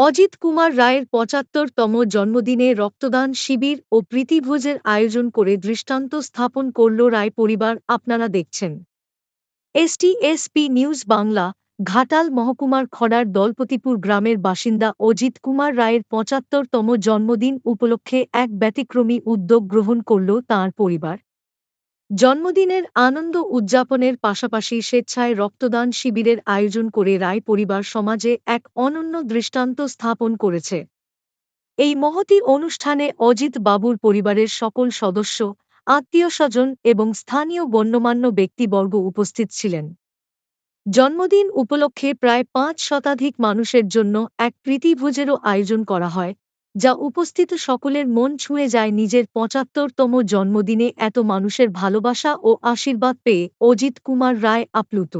অজিত কুমার রায়ের পঁচাত্তরতম জন্মদিনে রক্তদান শিবির ও প্রীতিভোজের আয়োজন করে দৃষ্টান্ত স্থাপন করল রায় পরিবার, আপনারা দেখছেন। এসটিএসপি নিউজ বাংলা, ঘাটাল মহকুমার খড়ার দলপতিপুর গ্রামের বাসিন্দা অজিত কুমার রায়ের পঁচাত্তরতম জন্মদিন উপলক্ষে এক ব্যতিক্রমী উদ্যোগ গ্রহণ করল তাঁর পরিবার। জন্মদিনের আনন্দ উদযাপনের পাশাপাশি স্বেচ্ছায় রক্তদান শিবিরের আয়োজন করে রায় পরিবার সমাজে এক অনন্য দৃষ্টান্ত স্থাপন করেছে। এই মহতি অনুষ্ঠানে অজিত বাবুর পরিবারের সকল সদস্য, আত্মীয় স্বজন এবং স্থানীয় গণ্যমান্য ব্যক্তিবর্গ উপস্থিত ছিলেন। জন্মদিন উপলক্ষে প্রায় পাঁচ শতাধিক মানুষের জন্য এক প্রীতিভোজেরও আয়োজন করা হয়। যা উপস্থিত সকলের মন ছুঁয়ে যায় নিজের পঁচাত্তরতম জন্মদিনে এত মানুষের ভালোবাসা ও আশীর্বাদ পেয়ে অজিত কুমার রায় আপ্লুত।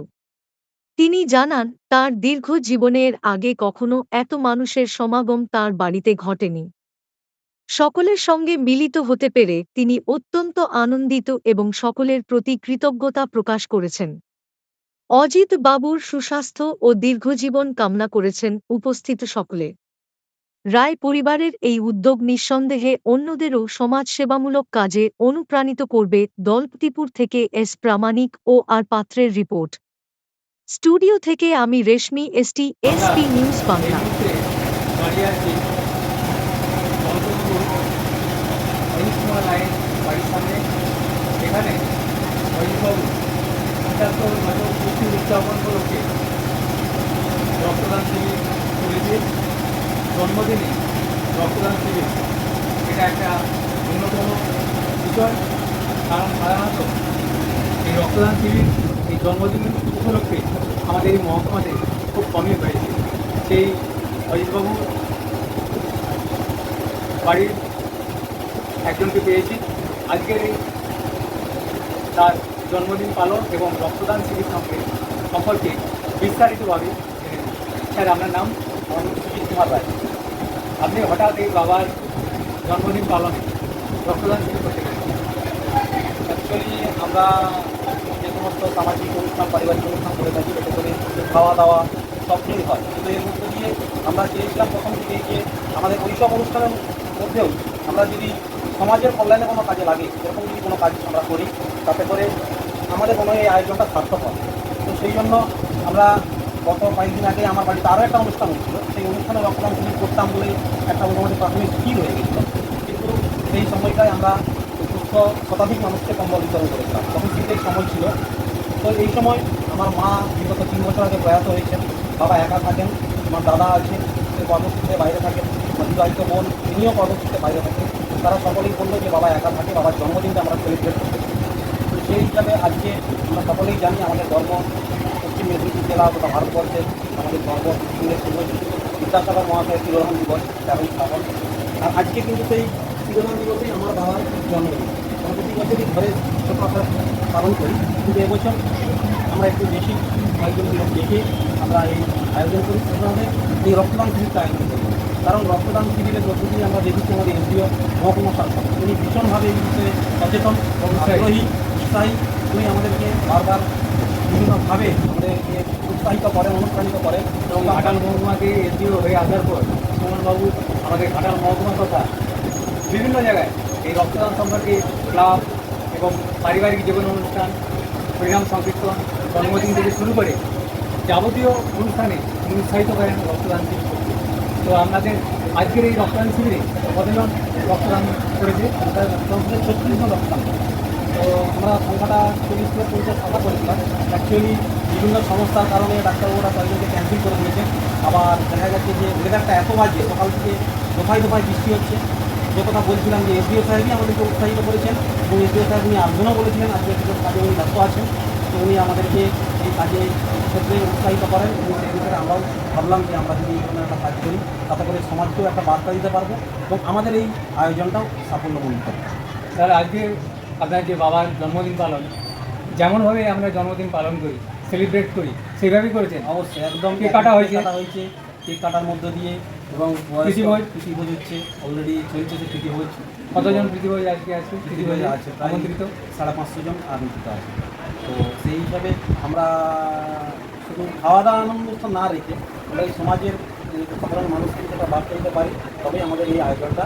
তিনি জানান, তার দীর্ঘ জীবনের আগে কখনো এত মানুষের সমাগম তার বাড়িতে ঘটেনি। সকলের সঙ্গে মিলিত হতে পেরে তিনি অত্যন্ত আনন্দিত এবং সকলের প্রতি কৃতজ্ঞতা প্রকাশ করেছেন। অজিত বাবুর সুস্বাস্থ্য ও দীর্ঘজীবন কামনা করেছেন উপস্থিত সকলে। রায় পরিবারের এই উদ্যোগ নিঃসন্দেহে অন্যদেরও সমাজসেবামূলক কাজে অনুপ্রাণিত করবে দলপতিপুর থেকে এস প্রামাণিক ও আর পাত্রের রিপোর্ট। স্টুডিও থেকে আমি Reshmi, ST, SP news Bangla. রক্তদান শিবির জন্মদিনে রক্তদান শিবির। এটা একটা অন্যতম বিষয়। কারণ সাধারণত এই রক্তদান শিবির, এই জন্মদিন উপলক্ষে আমাদের এই মহকুমাতে খুব কমই হয়েছে। সেই অজিতবাবু বাড়ির একজনকে পেয়েছি। আজকের এই তার জন্মদিন পালন এবং রক্তদান শিবির সম্পর্কে সম্পর্কে বিস্তারিতভাবে স্যার, আপনার নাম? সুজিত কুমার আপনি হঠাৎ এই বাবার জন্মদিন পালন রক্তদান শিবির করতে অ্যাকচুয়ালি আমরা যে সমস্ত সামাজিক অনুষ্ঠান, পারিবারিক অনুষ্ঠান করে থাকি, এতে করে খাওয়া দাওয়া সব কিছুই হয়। কিন্তু এর মধ্যে দিয়ে আমরা চেয়েছিলাম প্রথম থেকে যে আমাদের ওইসব অনুষ্ঠানের মধ্যেও আমরা যদি সমাজের কল্যাণে কোনো কাজে লাগে, এরকম যদি কোনো কাজ আমরা করি, তাতে করে আমাদের কোনো এই আয়োজনটা সার্থক হয় তো সেই জন্য আমরা গত কয়েকদিন আগে আমার বাড়িতে আরও একটা অনুষ্ঠান হচ্ছিল। সেই অনুষ্ঠানে রক্তদান শিবির করতাম বলে একটা মোটামুটি প্রাথমিক স্থির হয়ে গেছিল। কিন্তু সেই সময়টায় আমরা দুশো শতাধিক মানুষকে কম্বল বিতরণ করেছিলাম। তখন শীতের সময় ছিল। তো এই সময় আমার মা বিগত তিন বছর আগে প্রয়াত হয়েছেন। বাবা একা থাকেন, আমার দাদা আছে, সে কর্মসূত্রে বাইরে থাকেন বিবাহিত বোন, তিনিও কর্মসূত্রে বাইরে থাকেন। তারা সকলেই বলল যে বাবা একা থাকে, বাবার জন্মদিনটা আমরা সেলিব্রেট করতে সেই হিসাবে আজকে আমরা সকলেই জানি আমাদের গর্ব পশ্চিম মেদিনীপুর জেলা তথা ভারতবর্ষের আমাদের গর্ব বিদ্যাসাগর মহাশয়ের তিরোধান দিবস তেরোই শ্রাবণ আর আজকে কিন্তু সেই তিরোধান দিবসেই আমার বাবার জন্মদিন আমরা প্রতি বছরই ঘরে ছোটো আকার পালন করি কিন্তু এবছর আমরা একটু বেশি কয়েকজন লোক দেখে আমরা এই আয়োজন করি সেভাবে এই রক্তদান শিবিরটা আয়োজন করি কারণ রক্তদান শিবিরের দিয়ে আমরা দেখেছি আমাদের এনজিও মহকুমা শাসক উনি ভীষণভাবে এই বিষয়ে সচেতন এবং আগ্রহী। উৎসাহী উনি আমাদেরকে বারবার বিভিন্নভাবে আমাদেরকে উৎসাহিত করে, অনুপ্রাণিত করে এবং ঘাটাল মহকুমাকে এসডিও হয়ে আসার পর সুমনবাবু আমাদের ঘাটাল মহকুমা তথা বিভিন্ন জায়গায় এই রক্তদান সম্পর্কে ক্লাব এবং পারিবারিক জীবন অনুষ্ঠান, পরিণাম সংকীর্তন, জন্মদিন থেকে শুরু করে যাবতীয় অনুষ্ঠানে উৎসাহিত করেন রক্তদান তো আপনাদের আজকের এই রক্তদান শিবিরে কতজন রক্তদান করেছে চৌত্রিশ রক্তদান। তো আমরা সংখ্যাটা চল্লিশ থেকে পঞ্চাশ আশা করেছিলাম। অ্যাকচুয়ালি বিভিন্ন সমস্যার কারণে ডাক্তারবাবুরা কয়েকজনকে ক্যান্সেল করে দিয়েছেন আবার দেখা যাচ্ছে যে ওয়েদারটা এত বাজে, সকাল থেকে দফায় দফায় বৃষ্টি হচ্ছে। যে কথা বলছিলাম যে এসডিও সাহেবই আমাদেরকে উৎসাহিত করেছেন এবং এসডিও সাহেব উনি আর্জনও বলেছিলেন আজকে কিছু কাজে উনি ব্যস্ত আছেন। তো উনি আমাদেরকে এই কাজে ক্ষেত্রে উৎসাহিত করেন এবং সেই বিষয়ে আমরাও ভাবলাম যে আমরা যদি এই ধরনের একটা কাজ করি, তাতে করে সমাজকেও একটা বার্তা দিতে পারব এবং আমাদের এই আয়োজনটাও সাফল্যমণ্ডিত হবে। স্যার আজকে আপনার যে বাবার জন্মদিন পালন যেমনভাবে আমরা জন্মদিন পালন করি সেলিব্রেট করি সেইভাবেই করেছেন? অবশ্যই একদম। কেক কাটা হয়েছে? কাটা হয়েছে কেক কাটার মধ্য দিয়ে এবং প্রীতিভোজ? প্রীতিভোজ হচ্ছে অলরেডি চলছে যে প্রীতিভোজ কতজন প্রীতিভোজ আজকে আছে? প্রীতিভোজ আছে প্রায় আমন্ত্রিত? সাড়ে পাঁচশো জন আমন্ত্রিত আছে। তো সেই হিসাবে আমরা শুধু খাওয়া দাওয়া আনন্দ তো না রেখে আমরা এই সমাজের সাধারণ মানুষকে সেটা বার্তা দিতে পারি তবেই আমাদের এই আয়োজনটা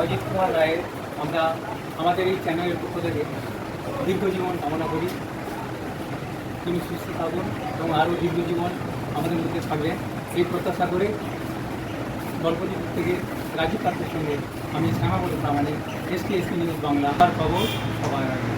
অজিত কুমার রায়ের আমরা আমাদের এই চ্যানেলের পক্ষ থেকে দীর্ঘ জীবন কামনা করি। তিনি সুস্থ থাকুন এবং আরও দীর্ঘ জীবন আমাদের মধ্যে থাকবেন। এই প্রত্যাশা করে গল্পজি থেকে রাজীব পাত্রের সঙ্গে আমি Shyamaboli Pramanik, S K S news Bangla খবর আগে।